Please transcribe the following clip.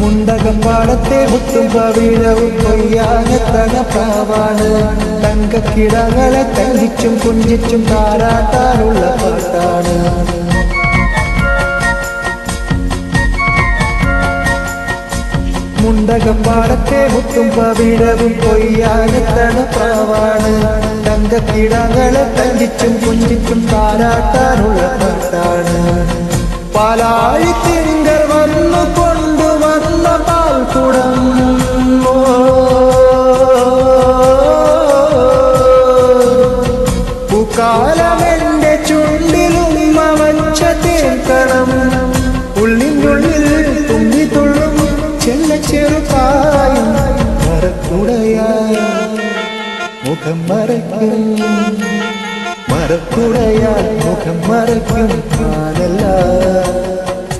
முண்டகம் வாழத்தே முத்தும் பவிழவும் பொய்யாக தகப்பாவாடு தங்க கிடங்களை தங்கிச்சும் குஞ்சிச்சும் தாராட்டாருள்ள பாட்டாடு முண்டகம் வாழத்தே முத்தும் பவிழவும் பொய்யாக தகப்பாவாடு தங்க கிடங்களை தங்கிச்சும் குஞ்சிச்சும் தாராட்டாருள்ள பாட்டாடு பாலாழி தெரியும் പൂക്കാലമെന്റെ ചുണ്ടിലും അവച്ച തേക്കണം ഉള്ളിനുള്ളിൽ തുമ്പി തുള്ളും ചെല്ല ചെറുപ്പായും മറക്കുടയായ മുഖം മറയ്ക്കും. മറക്കുടയാൽ മുഖം മറയ്ക്കും. ഞാനല്ല